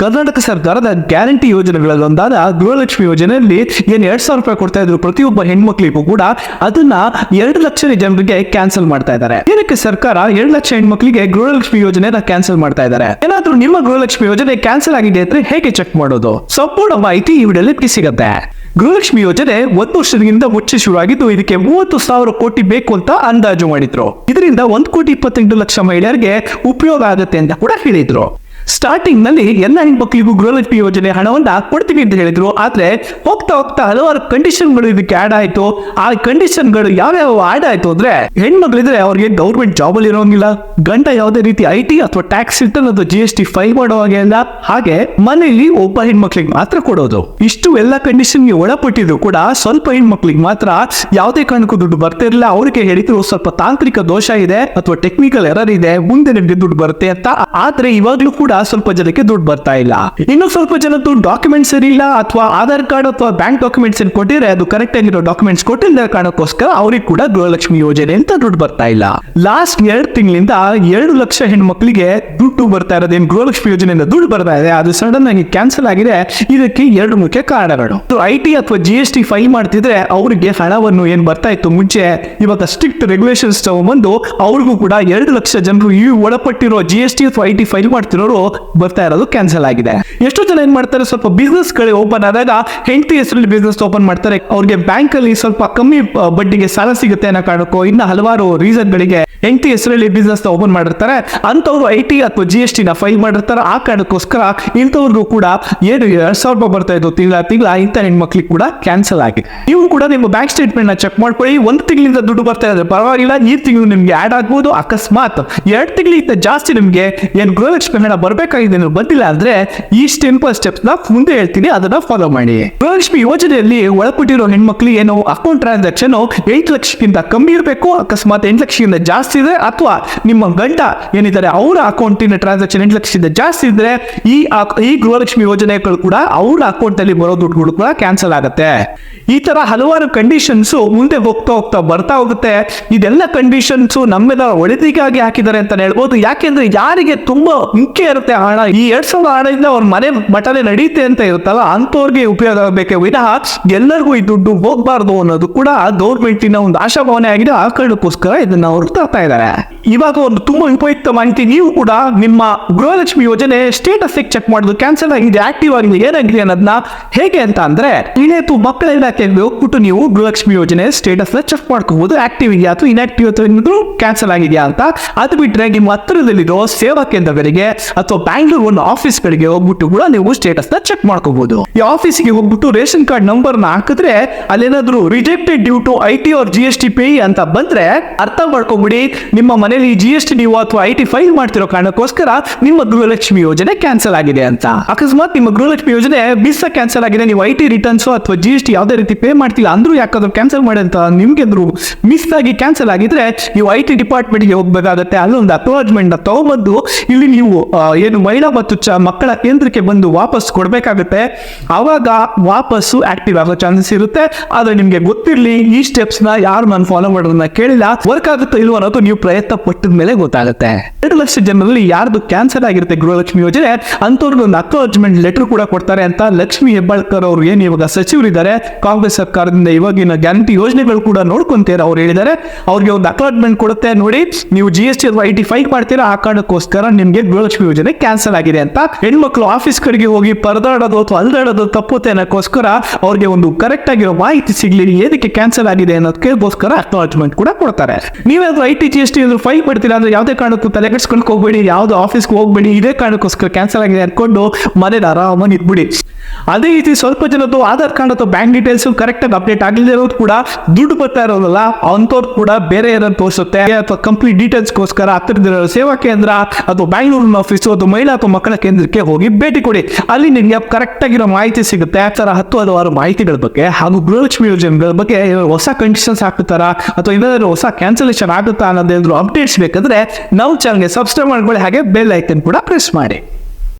ಕರ್ನಾಟಕ ಸರ್ಕಾರದ ಗ್ಯಾರಂಟಿ ಯೋಜನೆಗಳಲ್ಲಿ ಒಂದಾದ ಗೃಹಲಕ್ಷ್ಮಿ ಯೋಜನೆಯಲ್ಲಿ ಏನು ಎರಡ್ ಸಾವಿರ ರೂಪಾಯಿ ಕೊಡ್ತಾ ಇದ್ರು ಪ್ರತಿಯೊಬ್ಬ ಹೆಣ್ಮಕ್ಳಿಗೂ ಕೂಡ ಅದನ್ನ ಎರಡು ಲಕ್ಷ ಜನರಿಗೆ ಕ್ಯಾನ್ಸಲ್ ಮಾಡ್ತಾ ಇದ್ದಾರೆ. ಏನಕ್ಕೆ ಸರ್ಕಾರ ಎರಡು ಲಕ್ಷ ಹೆಣ್ಮಕ್ಳಿಗೆ ಗೃಹಲಕ್ಷ್ಮಿ ಯೋಜನೆನ ಕ್ಯಾನ್ಸಲ್ ಮಾಡ್ತಾ ಇದ್ದಾರೆ? ಏನಾದ್ರೂ ನಿಮ್ಮ ಗೃಹಲಕ್ಷ್ಮಿ ಯೋಜನೆ ಕ್ಯಾನ್ಸಲ್ ಆಗಿದೆ ಅಂದ್ರೆ ಹೇಗೆ ಚೆಕ್ ಮಾಡೋದು? ಸಂಪೂರ್ಣ ಮಾಹಿತಿ ಈ ವಿಡಿಯೋಲಿ ಸಿಗುತ್ತೆ. ಗೃಹಲಕ್ಷ್ಮಿ ಯೋಜನೆ ಒಂದು ವರ್ಷದಿಂದ ಮುಂಚೆ ಶುರುವಾಗಿದ್ದು ಇದಕ್ಕೆ ಮೂವತ್ತು ಸಾವಿರ ಕೋಟಿ ಬೇಕು ಅಂತ ಅಂದಾಜು ಮಾಡಿದ್ರು. ಇದರಿಂದ ಒಂದು ಕೋಟಿ ಇಪ್ಪತ್ತೆಂಟು ಲಕ್ಷ ಮಹಿಳೆಯರಿಗೆ ಉಪಯೋಗ ಆಗುತ್ತೆ ಅಂತ ಕೂಡ ಹೇಳಿದ್ರು. ಸ್ಟಾರ್ಟಿಂಗ್ನಲ್ಲಿ ಎಲ್ಲ ಹೆಣ್ಮಕ್ಳಿಗೂ ಗೃಹಲಕ್ಷ್ಮಿ ಯೋಜನೆ ಹಣವನ್ನ ಕೊಡ್ತೀವಿ ಅಂತ ಹೇಳಿದ್ರು. ಆದ್ರೆ ಹೋಗ್ತಾ ಹೋಗ್ತಾ ಹಲವಾರು ಕಂಡೀಷನ್ಗಳು ಇದಕ್ಕೆ ಆಡ್ ಆಯ್ತು. ಆ ಕಂಡೀಷನ್ಗಳು ಯಾವ್ಯಾವ ಆಡ್ ಆಯ್ತು ಅಂದ್ರೆ ಹೆಣ್ಮಕ್ಳಿದ್ರೆ ಅವ್ರಿಗೆ ಗೌರ್ಮೆಂಟ್ ಜಾಬ್ ಅಲ್ಲಿ ಇರೋಂಗಿಲ್ಲ. ಗಂಡ ಯಾವುದೇ ರೀತಿ ಐ ಟಿ ಅಥವಾ ಟ್ಯಾಕ್ಸ್ ರಿಟರ್ನ್ ಅಥವಾ ಜಿ ಎಸ್ ಟಿ ಫೈಲ್ ಮಾಡೋ ಹಾಗೆ ಅಲ್ಲ. ಹಾಗೆ ಮನೆಯಲ್ಲಿ ಒಬ್ಬ ಹೆಣ್ಮಕ್ಳಿಗೆ ಮಾತ್ರ ಕೊಡೋದು. ಇಷ್ಟು ಎಲ್ಲ ಕಂಡೀಷನ್ಗೆ ಒಳಪಟ್ಟಿದ್ರು ಕೂಡ ಸ್ವಲ್ಪ ಹೆಣ್ಮಕ್ಳಿಗೆ ಮಾತ್ರ ಯಾವುದೇ ಕಾರಣಕ್ಕೂ ದುಡ್ಡು ಬರ್ತಿರ್ಲಿಲ್ಲ ಅವ್ರಿಗೆ ಹೇಳಿದ್ರು ಸ್ವಲ್ಪ ತಾಂತ್ರಿಕ ದೋಷ ಇದೆ ಅಥವಾ ಟೆಕ್ನಿಕಲ್ ಎರರ್ ಇದೆ, ಮುಂದೆ ನಿಮ್ಗೆ ದುಡ್ಡು ಬರುತ್ತೆ ಅಂತ. ಆದ್ರೆ ಇವಾಗ್ಲೂ ಕೂಡ ಸ್ವಲ್ಪ ಜನಕ್ಕೆ ದುಡ್ಡು ಬರ್ತಾ ಇಲ್ಲ. ಇನ್ನು ಸ್ವಲ್ಪ ಜನದ್ದು ಡಾಕ್ಯುಮೆಂಟ್ಸ್ ಇರಲಿಲ್ಲ ಅಥವಾ ಆಧಾರ್ ಕಾರ್ಡ್ ಅಥವಾ ಬ್ಯಾಂಕ್ ಡಾಕ್ಯುಮೆಂಟ್ಸ್ ಏನು ಕೊಟ್ಟಿದ್ರೆ ಅದು ಕರೆಕ್ಟ್ ಆಗಿರೋ ಡಾಕ್ಯುಮೆಂಟ್ಸ್ ಕೊಟ್ಟಿಲ್ಲ ಕಾರಣಕ್ಕೋಸ್ಕರ ಅವ್ರಿಗೆ ಕೂಡ ಗೃಹಲಕ್ಷ್ಮಿ ಯೋಜನೆ ಅಂತ ದುಡ್ಡು ಬರ್ತಾ ಇಲ್ಲ. ಲಾಸ್ಟ್ ಎರಡು ತಿಂಗಳಿಂದ ಎರಡು ಲಕ್ಷ ಹೆಣ್ಮಕ್ಳಿಗೆ ದುಡ್ಡು ಬರ್ತಾ ಇರೋದೇನು ಗೃಹಲಕ್ಷ್ಮಿ ಯೋಜನೆಯಿಂದ ದುಡ್ಡು ಬರ್ತಾ ಇದೆ, ಅದು ಸಡನ್ ಆಗಿ ಕ್ಯಾನ್ಸಲ್ ಆಗಿದೆ. ಇದಕ್ಕೆ ಎರಡು ಮುಖ್ಯ ಕಾರಣಗಳು. ಐ ಟಿ ಅಥವಾ ಜಿ ಎಸ್ ಟಿ ಫೈಲ್ ಮಾಡ್ತಿದ್ರೆ ಅವರಿಗೆ ಹಣವನ್ನು ಏನ್ ಬರ್ತಾ ಇತ್ತು ಮುಂಚೆ? ಇವಾಗ ಸ್ಟ್ರಿಕ್ಟ್ ರೆಗ್ಯುಲೇಷನ್ಸ್ ತಗೊಂಡ್ಬಂದು ಅವ್ರಿಗೂ ಕೂಡ ಎರಡು ಲಕ್ಷ ಜನರು ಈ ಒಳಪಟ್ಟಿರೋ ಜಿ ಎಸ್ ಟಿ ಅಥವಾ ಐ ಟಿ ಫೈಲ್ ಮಾಡ್ತಿರೋರು ಬರ್ತಾ ಇರೋದು ಕ್ಯಾನ್ಸಲ್ ಆಗಿದೆ. ಎಷ್ಟೋ ಜನ ಏನ್ ಮಾಡ್ತಾರೆ, ಸ್ವಲ್ಪ ಬಿಸ್ನೆಸ್ಗಳು ಓಪನ್ ಆದಾಗ ಹೆಂಡತಿ ಹೆಸರಲ್ಲಿ ಬಿಸ್ನೆಸ್ ಓಪನ್ ಮಾಡ್ತಾರೆ. ಅವ್ರಿಗೆ ಬ್ಯಾಂಕ್ ಅಲ್ಲಿ ಸ್ವಲ್ಪ ಕಮ್ಮಿ ಬಡ್ಡಿಗೆ ಸಾಲ ಸಿಗುತ್ತೆ ಅನ್ನೋ ಕಾರಣಕ್ಕೋ ಇನ್ನ ಹಲವಾರು ರೀಸನ್ ಗಳಿಗೆ ಹೆಂಡತಿ ಹೆಸರಲ್ಲಿ ಬಿಸ್ನೆಸ್ ಓಪನ್ ಮಾಡಿರ್ತಾರೆ. ಅಂತವ್ರು ಐ ಟಿ ಅಥವಾ ಜಿ ಎಸ್ ಟಿ ನ ಫೈಲ್ ಮಾಡಿರ್ತಾರೆ. ಆ ಕಾರಣಕ್ಕೋಸ್ಕರ ಇಂಥವ್ರಿಗೂ ಕೂಡ ಏನು ಎರಡ್ ಸಾವಿರ ರೂಪಾಯಿ ಬರ್ತಾ ಇದ್ದು ತಿಂಗಳ ತಿಂಗಳ ಇಂಥ ಹೆಣ್ಮಕ್ಳಿಗೆ ಕೂಡ ಕ್ಯಾನ್ಸಲ್ ಆಗಿದೆ. ನೀವು ಕೂಡ ನಿಮ್ಮ ಬ್ಯಾಂಕ್ ಸ್ಟೇಟ್ಮೆಂಟ್ನ ಚೆಕ್ ಮಾಡ್ಕೊಳ್ಳಿ. ಒಂದು ತಿಂಗಳಿಂದ ದುಡ್ಡು ಬರ್ತಾ ಇದ್ರೆ ಪರವಾಗಿಲ್ಲ. ಈ ತಿಂಗಳು ನಿಮ್ಗೆ ಆಡ್ ಆಗ್ಬೋದು. ಅಕಸ್ಮಾತ್ ಎರಡು ತಿಂಗಳಿಂದ ಜಾಸ್ತಿ ನಿಮ್ಗೆ ಏನ್ ಗೃಹಲಕ್ಷ್ಮಿ ಹಣ ನೀವು ಬಂದಿಲ್ಲ ಅಂದ್ರೆ ಈ ಸಿಂಪಲ್ ಸ್ಟೆಪ್ಸ್ನ ಮುಂದೆ ಹೇಳ್ತೀನಿ, ಅದನ್ನ ಫಾಲೋ ಮಾಡಿ. ಗೃಹಲಕ್ಷ್ಮಿ ಯೋಜನೆಯಲ್ಲಿ ಒಳಪಟ್ಟಿರೋ ಹೆಣ್ಮಕ್ಳು ಏನು ಅಕೌಂಟ್ ಟ್ರಾನ್ಸಾಕ್ಷನ್ ಎಂಟು ಲಕ್ಷಕ್ಕಿಂತ ಕಮ್ಮಿ ಇರಬೇಕು, ಅಕಸ್ಮಾತ್ ಎಂಟು ಲಕ್ಷಕ್ಕಿಂತ ಜಾಸ್ತಿ ಇದೆ ಅಥವಾ ನಿಮ್ಮ ಗಂಡ ಏನಿದ್ದಾರೆ, ಅವರ ಅಕೌಂಟಿನ ಟ್ರಾನ್ಸಾಕ್ಷನ್ ಎಂಟು ಲಕ್ಷದಿಂದ ಜಾಸ್ತಿ ಇದ್ರೆ, ಈ ಈ ಗೃಹಲಕ್ಷ್ಮಿ ಯೋಜನೆಗಳು ಕೂಡ ಅವರ ಅಕೌಂಟ್ ಅಲ್ಲಿ ಬರೋ ದುಡ್ಡುಗಳು ಕೂಡ ಕ್ಯಾನ್ಸಲ್ ಆಗುತ್ತೆ. ಈ ತರ ಹಲವಾರು ಕಂಡೀಷನ್ಸ್ ಮುಂದೆ ಹೋಗ್ತಾ ಹೋಗ್ತಾ ಬರ್ತಾ ಹೋಗುತ್ತೆ. ಇದೆಲ್ಲ ಕಂಡೀಷನ್ಸ್ ನಮ್ಮೆಲ್ಲ ಒಳಿತಿಗಾಗಿ ಹಾಕಿದ್ದಾರೆ ಅಂತ ಹೇಳ್ಬೋದು. ಯಾಕೆಂದ್ರೆ ಯಾರಿಗೆ ತುಂಬಾ ಮುಖ್ಯ ಇರುತ್ತೆ ಹಣ. ಈ ಎರಡ್ ಸಾವಿರ ಹಣದಿಂದ ಅವ್ರ ಮನೆ ಮಠನೆ ನಡೀತೆ ಅಂತ ಇರುತ್ತಲ್ಲ ಅಂತವ್ರಿಗೆ ಉಪಯೋಗ ಆಗಬೇಕೆ? ವಿನಃ ಎಲ್ಲರಿಗೂ ಈ ದುಡ್ಡು ಹೋಗ್ಬಾರ್ದು ಅನ್ನೋದು ಕೂಡ ಗೌರ್ಮೆಂಟಿನ ಒಂದು ಆಶಾಭಾವನೆ ಆಗಿದೆ. ಆ ಕಾರಣಕ್ಕೋಸ್ಕರ ಇದನ್ನ ಅವ್ರು ತರ್ತಾ ಇದ್ದಾರೆ. ಇವಾಗ ಒಂದು ತುಂಬಾ ಉಪಯುಕ್ತ ಮಾಹಿತಿ. ನೀವು ಕೂಡ ನಿಮ್ಮ ಗೃಹಲಕ್ಷ್ಮಿ ಯೋಜನೆ ಸ್ಟೇಟಸ್ ಚೆಕ್ ಮಾಡೋದು ಕ್ಯಾನ್ಸಲ್ ಆಗಿದೆ ಆಕ್ಟಿವ್ ಆಗಿದೆ, ಏನಾಗಿದೆ ಅನ್ನೋದನ್ನ ಹೇಗೆ ಅಂತ ಅಂದ್ರೆ ಇನೇತು ಮಕ್ಕಳ ಇಲಾಖೆಗೆ ಹೋಗ್ಬಿಟ್ಟು ನೀವು ಗೃಹಲಕ್ಷ್ಮಿ ಯೋಜನೆ ಸ್ಟೇಟಸ್ ಚೆಕ್ ಮಾಡ್ಕೋಬಹುದು. ಆಕ್ಟಿವ್ ಇದೆಯಾ ಅಥವಾ ಇನ್ಆಕ್ಟಿವ್ ಅಥವಾ ಕ್ಯಾನ್ಸಲ್ ಆಗಿದೆಯಾ ಅಂತ. ಅದು ಬಿಟ್ರೆ ನಿಮ್ಮ ಹತ್ತಿರದಲ್ಲಿರೋ ಸೇವಾ ಕೇಂದ್ರಗಳಿಗೆ ಅಥವಾ ಬ್ಯಾಂಗ್ಳೂರ್ ಒಂದು ಆಫೀಸ್ಗಳಿಗೆ ಹೋಗ್ಬಿಟ್ಟು ಕೂಡ ನೀವು ಸ್ಟೇಟಸ್ ಚೆಕ್ ಮಾಡ್ಕೋಬಹುದು. ಈ ಆಫೀಸ್ಗೆ ಹೋಗ್ಬಿಟ್ಟು ರೇಷನ್ ಕಾರ್ಡ್ ನಂಬರ್ನ ಹಾಕಿದ್ರೆ ಅಲ್ಲೇನಾದ್ರೂ rejected due to I T R G S T pay ಅಂತ ಬಂದ್ರೆ ಅರ್ಥ ಮಾಡ್ಕೊಂಬಿಡಿ. ನಿಮ್ಮ ಮನೇಲಿ ಜಿ ಎಸ್ ಟಿ ನೀವು ಅಥವಾ ಐ ಟಿ ಫೈಲ್ ಮಾಡ್ತಿರೋ ಕಾರಣಕ್ಕೋಸ್ಕರ ನಿಮ್ಮ ಗೃಹಲಕ್ಷ್ಮಿ ಯೋಜನೆ ಕ್ಯಾನ್ಸಲ್ ಆಗಿದೆ ಅಂತ. ಅಕಸ್ಮಾತ್ ನಿಮ್ಮ ಗೃಹಲಕ್ಷ್ಮಿ ಯೋಜನೆ ಬಿಸ್ ಕ್ಯಾನ್ಸಲ್ ಆಗಿದೆ. ನೀವು ಐ ಟಿ ರಿಟರ್ನ್ಸ್ ಅಥವಾ ಜಿ ಎಸ್ ಟಿ ಯಾವುದೇ ರೀತಿ ಪೇ ಮಾಡ್ತಿಲ್ಲ ಅಂದ್ರೂ ಯಾಕಾದ್ರೂ ಕ್ಯಾನ್ಸಲ್ ಮಾಡಿ ಅಂತ ನಿಮ್ಗೆ ಮಿಸ್ ಆಗಿ ಕ್ಯಾನ್ಸಲ್ ಆಗಿದ್ರೆ ನೀವು ಐ ಟಿ ಡಿಪಾರ್ಟ್ಮೆಂಟ್ಗೆ ಹೋಗ್ಬೇಕಾಗತ್ತೆ. ಅಲ್ಲೊಂದು ಅಕ್ನಾಲಜ್ಮೆಂಟ್ ತಗೊಂಡ್ಬಂದು ಇಲ್ಲಿ ನೀವು ಏನು ಮಹಿಳಾ ಮತ್ತು ಚ, ಮಕ್ಕಳ ಕೇಂದ್ರಕ್ಕೆ ಬಂದು ವಾಪಸ್ ಕೊಡಬೇಕಾಗುತ್ತೆ. ಆವಾಗ ವಾಪಸ್ಸು ಆಕ್ಟಿವ್ ಆಗೋ ಚಾನ್ಸಸ್ ಇರುತ್ತೆ. ಆದ್ರೆ ನಿಮ್ಗೆ ಗೊತ್ತಿರಲಿ, ಈ ಸ್ಟೆಪ್ಸ್ನ ಯಾರು ನಾನು ಫಾಲೋ ಮಾಡೋದನ್ನ ಕೇಳಿಲ್ಲ. ವರ್ಕ್ ಆಗುತ್ತೋ ಇಲ್ವೋ ಅನ್ನೋದು ನೀವು ಪ್ರಯತ್ನ ಪಟ್ಟದ ಮೇಲೆ ಗೊತ್ತಾಗುತ್ತೆ. ಎರಡು ಲಕ್ಷ ಜನರಲ್ಲಿ ಯಾರ್ದು ಕ್ಯಾನ್ಸರ್ ಆಗಿರುತ್ತೆ ಗೃಹಲಕ್ಷ್ಮಿ ಯೋಜನೆ ಅಂತವ್ರಿಗೆ ಒಂದು ಅಕ್ನಾಲಜ್ಮೆಂಟ್ ಲೆಟರ್ ಕೂಡ ಕೊಡ್ತಾರೆ ಅಂತ ಲಕ್ಷ್ಮಿ ಹೆಬ್ಬಾಳ್ಕರ್ ಅವರು ಏನು ಇವಾಗ ಸಚಿವರಿದ್ದಾರೆ, ಕಾಂಗ್ರೆಸ್ ಸರ್ಕಾರದಿಂದ ಇವಾಗಿನ ಗ್ಯಾರಂಟಿ ಯೋಜನೆಗಳು ಕೂಡ ನೋಡ್ಕೊಂತೀರ ಅವ್ರು ಹೇಳಿದ್ದಾರೆ. ಅವ್ರಿಗೆ ಒಂದು ಅಕ್ನಾಲಜ್ಮೆಂಟ್ ಕೊಡುತ್ತೆ, ನೋಡಿ, ನೀವು ಜಿ ಎಸ್ ಟಿ ಅಥವಾ ಐ ಟಿ ಫೈಲ್ ಮಾಡ್ತೀರಾ, ಆ ಕಾರಣಕ್ಕೋಸ್ಕರ ನಿಮಗೆ ಗೃಹಲಕ್ಷ್ಮಿ ಯೋಜನೆ ಕ್ಯಾನ್ಸಲ್ ಆಗಿದೆ ಅಂತ. ಹೆಣ್ಮಕ್ಳು ಆಫೀಸ್ ಕಡೆಗೆ ಹೋಗಿ ಪರದಾಡೋದು ಅಥವಾ ಅಲ್ದಾಡೋದು ತಪ್ಪುತ್ತೆ ಅನ್ನೋಕ್ಕೋಸ್ಕರ ಅವ್ರಿಗೆ ಒಂದು ಕರೆಕ್ಟ್ ಆಗಿರೋ ಮಾಹಿತಿ ಸಿಗ್ಲಿ ಏನಕ್ಕೆ ಕ್ಯಾನ್ಸಲ್ ಆಗಿದೆ ಅನ್ನೋದಕ್ಕೋಸ್ಕರ ಅಕ್ನಾಲಜ್ಮೆಂಟ್ ಕೂಡ ಕೊಡ್ತಾರೆ. ನೀವೇನಾದ್ರೂ I T G S T file ಮಾಡ್ತೀರಾ ಅಂದ್ರೆ ಯಾವುದೇ ಕಾರಣಕ್ಕೂ ತಲೆ ಹೋಗ್ಬೇಡಿ, ಯಾವ್ದು ಆಫೀಸ್ಗೆ ಹೋಗ್ಬೇಡಿ, ಇದೇ ಕಾರಣಕ್ಕೋಸ್ಕರ ಕ್ಯಾನ್ಸಲ್ ಆಗಿದೆ ಅನ್ಕೊಂಡು ಮನೇಲಿ ಆರಾಮಾಗಿ ಇದ್ಬಿಡಿ ಅದೇ ರೀತಿ ಸ್ವಲ್ಪ ಜನದ್ದು ಆಧಾರ್ ಕಾರ್ಡ್ ಅಥವಾ ಬ್ಯಾಂಕ್ ಡೀಟೇಲ್ಸ್ ಕರೆಕ್ಟ್ ಆಗಿ ಅಪ್ಡೇಟ್ ಆಗಲಿಲ್ಲ ಇರೋದು ಕೂಡ ದುಡ್ಡು ಬರ್ತಾ ಇರೋದಲ್ಲ, ಅಂಥವ್ರು ಕೂಡ ಬೇರೆ ಯಾರನ್ನು ತೋರಿಸುತ್ತೆ, ಅಥವಾ ಕಂಪ್ಲೀಟ್ ಡೀಟೇಲ್ಸ್ಗೋಸ್ಕರ ಹತ್ತಿರದಿರೋ ಸೇವಾ ಕೇಂದ್ರ ಅಥವಾ ಬ್ಯಾಂಗ್ಳೂರಿನ ಆಫೀಸ್ ಅಥವಾ ಮಹಿಳಾ ಅಥವಾ ಮಕ್ಕಳ ಕೇಂದ್ರಕ್ಕೆ ಹೋಗಿ ಭೇಟಿ ಕೊಡಿ. ಅಲ್ಲಿ ನಿಮಗೆ ಕರೆಕ್ಟ್ ಆಗಿರೋ ಮಾಹಿತಿ ಸಿಗುತ್ತೆ ಆತರ ಹತ್ತು ಹಲವಾರು ಮಾಹಿತಿಗಳ ಬಗ್ಗೆ, ಹಾಗೂ ಗೃಹಲಕ್ಷ್ಮಿ ಯೋಜನೆಗಳ ಬಗ್ಗೆ ಹೊಸ ಕಂಡೀಷನ್ಸ್ ಹಾಕುತ್ತಾರ, ಅಥವಾ ಏನಾದ್ರು ಹೊಸ ಕ್ಯಾನ್ಸಲೇಷನ್ ಆಗುತ್ತಾ ಅನ್ನೋದೇನಾದ್ರು ಅಪ್ಡೇಟ್ಸ್ ಬೇಕಂದ್ರೆ ನಮ್ಮ ಚಾನಲ್ಗೆ ಸಬ್ಸ್ಕ್ರೈಬ್ ಮಾಡ್ಕೊಳ್ಳಿ ಹಾಗೆ ಬೆಲ್ ಐಕನ್ ಕೂಡ ಪ್ರೆಸ್ ಮಾಡಿ.